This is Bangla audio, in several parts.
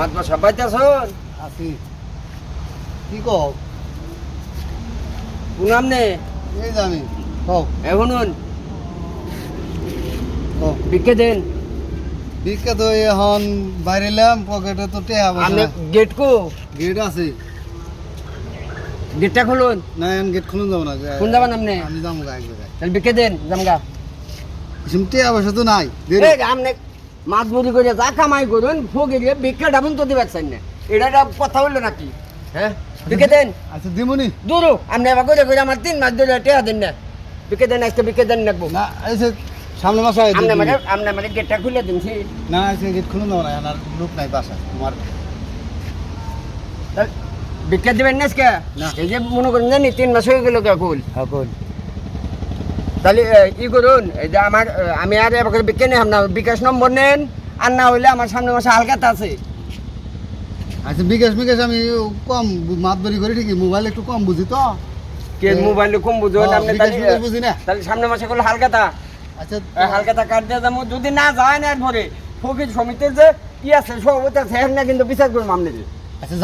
মাত সবাই শোন আছি। কি কও? পুনাম নে। এই জানি। কও। এখনুন কও। বিকে দেন। বিকে তো এখন বাইরেলাম পকেটে তো টেয়া বসে গেট কো? গেট আছে। গেটটা খুলুন। না এখন গেট খুলুন যাব না। কোন যাবেন আপনি? আমি যাব গা তাহলে বিকে দেন জামগা কিছু টেয়া বসে তো নাই। দেরি। মাছ মুড়ি করে যা কামাই করুন দিয়ে বিকে ডাবুন তো দিবার চাই না এটা একটা কথা হইল নাকি? হ্যাঁ? বিকে দেন। আচ্ছা দিমুনি। আপনি এবার করে করে আমার তিন মাস ধরে টেয়া দেন না। বিকে দেন আজকে বিকে দেন রাখব না যে সামনে মাসে আপনি। মানে আপনি মানে গেটটা খুলে দিন। না আজকে গেট খুলুন যাব না আর লোক নাই বাসা তোমার বিকে দিবেন না আজকে। এই যে মনে করেন জানি তিন মাস হয়ে গেল কুল এখন তাহলে ই করুন? এই যে আমার আমি আর এবার বিকে নিলাম না বিকাশ নম্বর নেন আর না হইলে আমার সামনে মাসে হালকাতা আছে। আচ্ছা বিকাশ বিকাশ আমি কম মাতবারি করি ঠিকই মোবাইল একটু কম বুঝি তো? কে মোবাইলে কম হ্যাঁ, আপনি তাহলে বুঝি না? তাহলে সামনে মাসে করলে হালকাতা। আচ্ছা হালকাতা কাট দিয়ে যাব যদি না যায় না ভরে ফকির সমিতির যে ই আছে সভাপতি আছে না কিন্তু বিচার করব আপনি আচ্ছা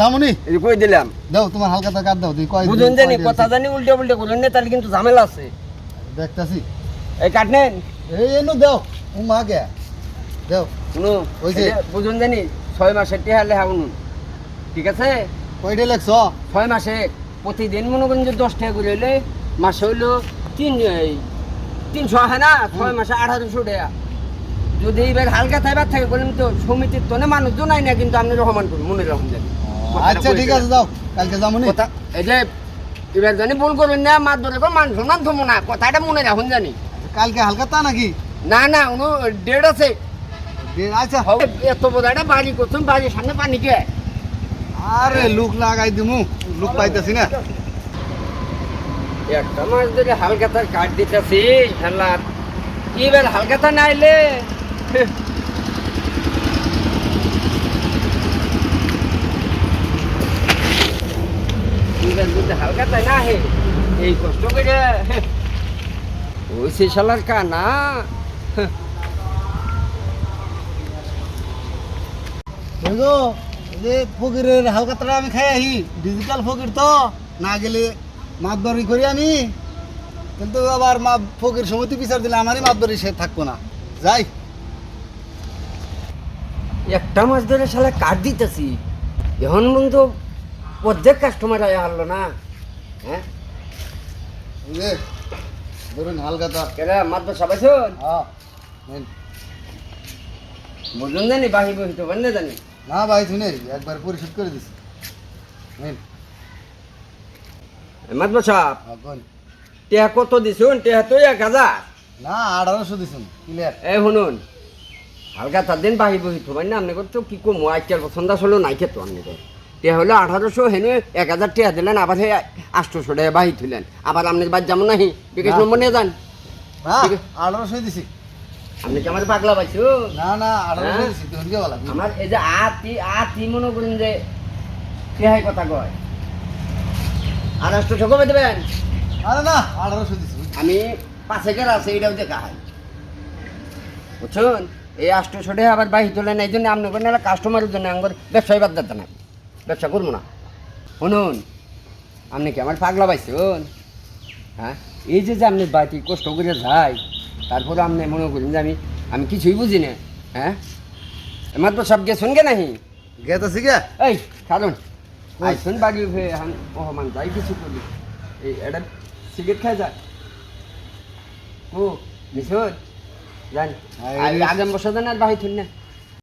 যে কই দিলাম। দাও তোমার হালকাতা কাট দাও তুই কয় বুঝুন জানি কথা জানি উল্টে উল্টে করলেন না তাহলে কিন্তু ঝামেলা আছে। দেখতাছি। এই কাট নেন। এই এনো দাও। ও মা গে। দাও। শুনো ওই যে- বুঝুন জানি ছয় মাসের টেহা লেহা উনুন ঠিক আছে? কয়টা লেখছ? ছয় মাসে প্রতিদিন মনে করেন যে দশ টাকা করে হইলে মাসে হইল তিন তিনশো হ্যাঁ না? ছয় মাসে আঠারোশো টাকা যদি এইবার হালকা থাইবার থাকে বলেন তো সমিতির তো মানুষজন নাই না কিন্তু আপনি রহমান করুন মনে রকম জানি। আচ্ছা ঠিক আছে যাও কালকে কথা এই যে এবার জানি ভুল করবেন না মার ধরে মান সম্মান থমো না কথাটা মনে রাখুন জানি। কালকে হালকাতা নাকি? না না উনো ডেট আছে। দে- আচ্ছা এত একটা বাড়ি করছেন বাড়ির সামনে পানি কে? আরে লুক লাগাই দিমু লুক পাইতাছি না। একটা মাস ধরে হালকাতার কাট দিতেছি খেলার এবার হালকাতা না এলে না হে? এই কষ্ট করে ওই সে শালার এই যে ফকিরের হালকাতাটা আমি খাই আহি ডিজিটাল ফকির তো না গেলে মাতবারি করি আমি। কিন্তু আবার মা ফকির সমিতি বিচার দিলে আমারই মাতবারি সে থাকব না। যাই। একটা মাস ধরে শালা কাট দিতেছি। এখন কিন্তু অর্ধেক কাস্টমার আয়া হারলো না হ্যাঁ এই যে ধরুন হালকাতা কেরা মাত্র সবাই শোন নেন। বুঝুন জানি বাহি বহি তো বান্ধে জানি না ভাই শুনে একবার পরিশোধ করে সাপ টেহা কত দিছুন টেহা তো এক হাজার না আঠারোশো দিছুন ক্লিয়ার এ শুনুন হালকা তার দিন বাহি বহি তো না আপনি করতো কি কম আজকাল পছন্দ আসলে নাই খেতো আপনি টেহা হলো আঠারোশো হেনু এক হাজার টেহা দিলেন আবার হে আটশোশো টাকা বাহি তুলেন আবার আপনি বাদ যেমন নাহি বিকাশ না। নম্বর নিয়ে যান। আঠারোশো দিছি। আপনি কি আমার পাগলা পাইছো না না আঠারোশো হ্যাঁ? দিছি আমার এই যে আতি আতি মনে করুন যে টেহাই কথা কয়। আর আটশোশো কবে দেবেন? আরে না আঠারোশো দিছি আমি পাশে গেলে আছে এটাও দেখা হয় বুঝছেন? এই আষ্ট ছোটে আবার বাহি তোলে না এই জন্য আপনি করেন কাস্টমারের জন্য আমার ব্যবসায় বাদ দিতে না ব্যবসা করব না। শুনুন আপনি কি আমার পাগলা পাইছেন হ্যাঁ? এই যে যে আপনি বাড়িতে কষ্ট করে যাই তারপরে আপনি মনে করেন যে আমি আমি কিছুই বুঝি না হ্যাঁ? আমার তো সব গেছুন গে নাহি? গেত আছে কে এই কারণ আইসুন বাড়ি উঠে এখন ওহমান যাই কিছু করি। এই এটা সিগারেট খাই যা। ও নিশুন জান। আগাম বসা দেন আর বাহি থুন না।